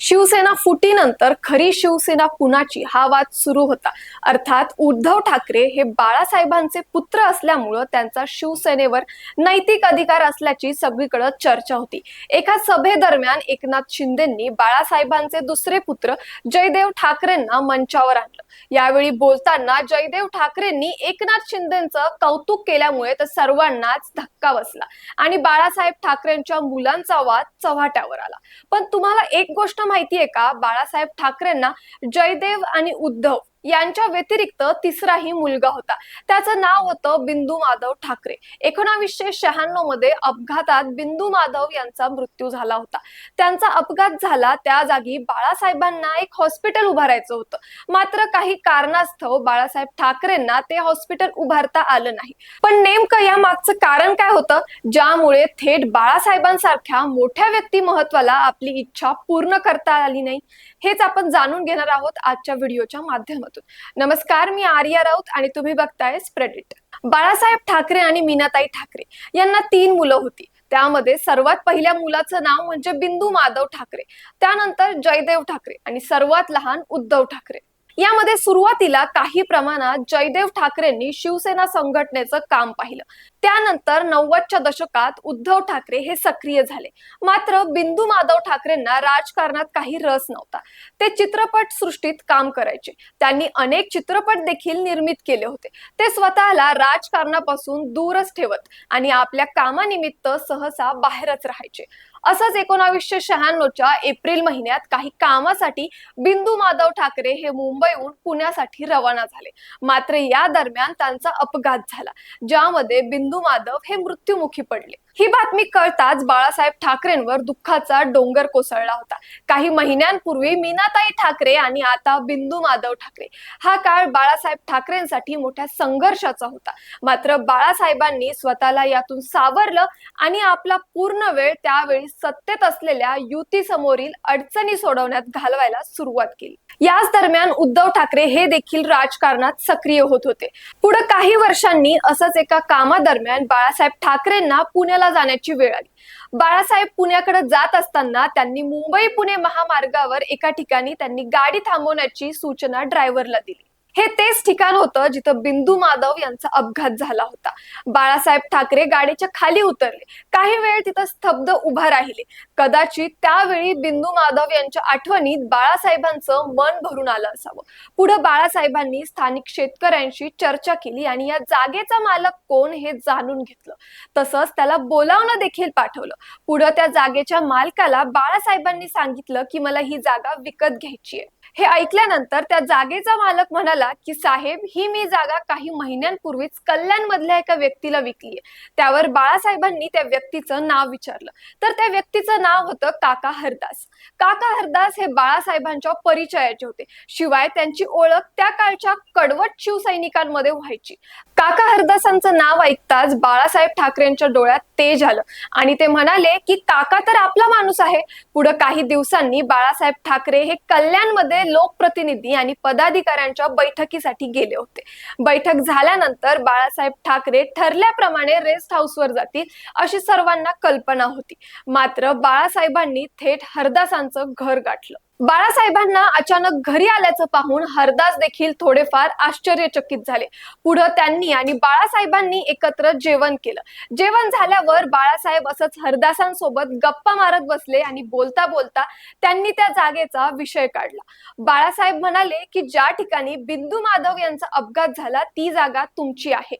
शिवसेना फुटीनंतर खरी शिवसेना कुणाची? हा वाद सुरू होता. अर्थात उद्धव ठाकरे हे बाळासाहेबांचे पुत्र असल्यामुळं त्यांचा शिवसेनेवर नैतिक अधिकार असल्याची सगळीकडे चर्चा होती. एका सभेदरम्यान एकनाथ शिंदेंनी बाळासाहेबांचे दुसरे पुत्र जयदेव ठाकरेंना मंचावर आणलं. यावेळी बोलताना जयदेव ठाकरेंनी एकनाथ शिंदेचं कौतुक केल्यामुळे तर सर्वांनाच धक्का बसला आणि बाळासाहेब ठाकरेंच्या मुलांचा वाद चव्हाट्यावर आला. पण तुम्हाला एक गोष्ट माहितीये का? बाळासाहेब ठाकरेंना जयदेव आणि उद्धव यांच्या व्यतिरिक्त तिसराही मुलगा होता. त्याचं नाव होतं बिंदू माधव ठाकरे. एकोणावीसशे शहाण्णवमध्ये अपघातात बिंदू माधव यांचा मृत्यू झाला होता. त्यांचा अपघात झाला त्या जागी बाळासाहेबांना एक हॉस्पिटल उभारायचं होतं. मात्र काही कारणास्तव बाळासाहेब ठाकरेंना ते हॉस्पिटल उभारता आलं नाही. पण नेमकं या मागचं कारण काय होतं? ज्यामुळे थेट बाळासाहेबांसारख्या मोठ्या व्यक्तिमत्वाला आपली इच्छा पूर्ण करता आली नाही. हेच आपण जाणून घेणार आहोत आजच्या व्हिडिओच्या माध्यमातून. नमस्कार मी आर्या राऊत आणि तुम्ही बघताय स्प्रेडिट बाळासाहेब ठाकरे आणि मीनाताई ठाकरे यांना तीन मुलं होती. त्यामध्ये सर्वात पहिल्या मुलाचं नाव म्हणजे बिंदू माधव ठाकरे. त्यानंतर जयदेव ठाकरे आणि सर्वात लहान उद्धव ठाकरे. यामध्ये सुरुवातीला काही प्रमाणात जयदेव ठाकरेंनी शिवसेना संघटनेचं काम पाहिलं. त्यानंतर नव्वदच्या दशकात उद्धव ठाकरे हे सक्रिय झाले. मात्र बिंदू माधव ठाकरेंना राजकारणात काही रस नव्हता. ते चित्रपट सृष्टीत काम करायचे. त्यांनी अनेक चित्रपट देखील निर्मित केले होते. ते स्वतःला राजकारणापासून दूरच ठेवत आणि आपल्या कामानिमित्त सहसा बाहेरच राहायचे. असंच एकोणावीसशे शहाण्णवच्या एप्रिल महिन्यात काही कामासाठी बिंदू माधव ठाकरे हे मुंबईहून पुण्यासाठी रवाना झाले. मात्र या दरम्यान त्यांचा अपघात झाला ज्यामध्ये बिंदू माधव हे मृत्युमुखी पडले. ही बातमी कळताच बाळासाहेब ठाकरेंवर दुःखाचा डोंगर कोसळला होता. काही महिन्यांपूर्वी मीनाताई ठाकरे आणि आता बिंदू माधव ठाकरे. हा काळ बाळासाहेब ठाकरेंसाठी मोठ्या संघर्षाचा होता. मात्र बाळासाहेबांनी स्वतःला यातून सावरलं आणि आपला पूर्ण वेळ त्यावेळी सत्तेत असलेल्या युती समोरील अडचणी सोडवण्यात घालवायला सुरुवात केली. याच दरम्यान उद्धव ठाकरे हे देखील राजकारणात सक्रिय होत होते. पुढे काही वर्षांनी असंच एका कामादरम्यान बाळासाहेब ठाकरेंना पुण्याला जाण्याची वेळ आली. बाळासाहेब पुण्याकडे जात असताना त्यांनी मुंबई पुणे महामार्गावर एका ठिकाणी त्यांनी गाडी थांबवण्याची सूचना ड्रायव्हरला दिली. हे तेच ठिकाण होतं जिथं बिंदू माधव यांचा अपघात झाला होता. बाळासाहेब ठाकरे गाडीच्या खाली उतरले. काही वेळ तिथं स्तब्ध उभा राहिले. कदाचित त्यावेळी बिंदू माधव यांच्या आठवणीत बाळासाहेबांचं मन भरून आलं असावं. पुढे बाळासाहेबांनी स्थानिक शेतकऱ्यांशी चर्चा केली आणि या जागेचा मालक कोण हे जाणून घेतलं. तसंच त्याला बोलावणं देखील पाठवलं. पुढे त्या जागेच्या मालकाला बाळासाहेबांनी सांगितलं की मला ही जागा विकत घ्यायची आहे. हे ऐकल्यानंतर त्या जागेचा मालक म्हणाला की साहेब ही मी जागा काही महिन्यांपूर्वीच कल्याण मधल्या एका व्यक्तीला विकली त्यावर बाळासाहेबांनी त्या व्यक्तीचं नाव विचारलं. तर त्या व्यक्तीचं नाव होतं काका हरदास. काका हरदास हे बाळासाहेबांच्या परिचयाचे होते. शिवाय त्यांची ओळख त्या काळच्या कडवट शिवसैनिकांमध्ये व्हायची. काका हरदासांचं नाव ऐकताच बाळासाहेब ठाकरेंच्या डोळ्यात तेज आलं आणि ते म्हणाले की काका तर आपला माणूस आहे. पुढे काही दिवसांनी बाळासाहेब ठाकरे हे कल्याणमध्ये लोकप्रतिनिधी आणि पदाधिकाऱ्यांच्या बैठकीसाठी गेले होते. बैठक झाल्यानंतर बाळासाहेब ठाकरे ठरल्याप्रमाणे रेस्ट हाऊसवर जातील अशी सर्वांना कल्पना होती. मात्र बाळासाहेबांनी थेट हरदासांचं घर गाठलं. बाळासाहेबांना अचानक घरी आल्याचं पाहून हरदास देखील थोडेफार आश्चर्यचकित झाले. पुढे त्यांनी आणि बाळासाहेबांनी एकत्र जेवण केलं. जेवण झाल्यावर बाळासाहेब असंच हरदासांसोबत गप्पा मारत बसले आणि बोलता बोलता त्यांनी त्या जागेचा विषय काढला. बाळासाहेब म्हणाले की ज्या ठिकाणी बिंदू माधव यांचा अपघात झाला ती जागा तुमची आहे.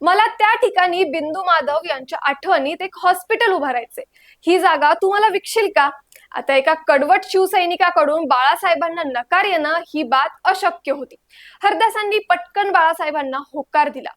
मला त्या ठिकाणी बिंदू माधव यांच्या आठवणीत एक हॉस्पिटल उभारायचे ही जागा तुम्हाला विकशील का? आता एका कडवट शिवसैनिकाकडून बाळासाहेबांना नकार येणं ही बात अशक्य होती. हरदासांनी पटकन बाळासाहेबांना होकार दिला.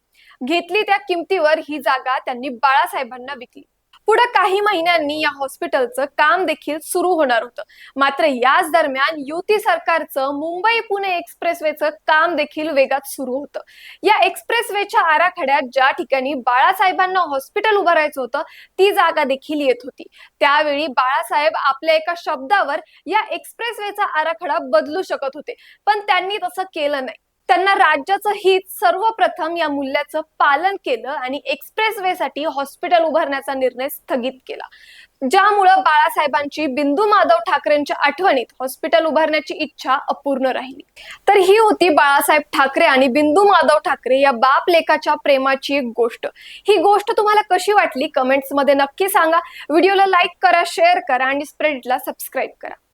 घेतली त्या किमतीवर ही जागा त्यांनी बाळासाहेबांना विकली. पुढे काही महिन्यांनी या हॉस्पिटलचं काम देखील सुरू होणार होतं. मात्र याच दरम्यान युती सरकारचं मुंबई पुणे एक्सप्रेसवेचं काम देखील वेगात सुरू होतं. या एक्सप्रेसवेच्या आराखड्यात ज्या ठिकाणी बाळासाहेबांना हॉस्पिटल उभारायचं होतं ती जागा देखील येत होती. त्यावेळी बाळासाहेब आपल्या एका शब्दावर या एक्सप्रेसवेचा आराखडा बदलू शकत होते. पण त्यांनी तसं केलं नाही. त्यांना राज्याचं हित सर्वप्रथम या मूल्याचं पालन केलं आणि एक्सप्रेस वे साठी हॉस्पिटल उभारण्याचा निर्णय स्थगित केला. ज्यामुळं बाळासाहेबांची बिंदू माधव ठाकरेंच्या आठवणीत हॉस्पिटल उभारण्याची इच्छा अपूर्ण राहिली. तर ही होती बाळासाहेब ठाकरे आणि बिंदू माधव ठाकरे या बाप लेखाच्या प्रेमाची एक गोष्ट. ही गोष्ट तुम्हाला कशी वाटली? कमेंट्समध्ये नक्की सांगा. व्हिडिओला लाईक करा शेअर करा आणि स्प्रेडला सबस्क्राईब करा.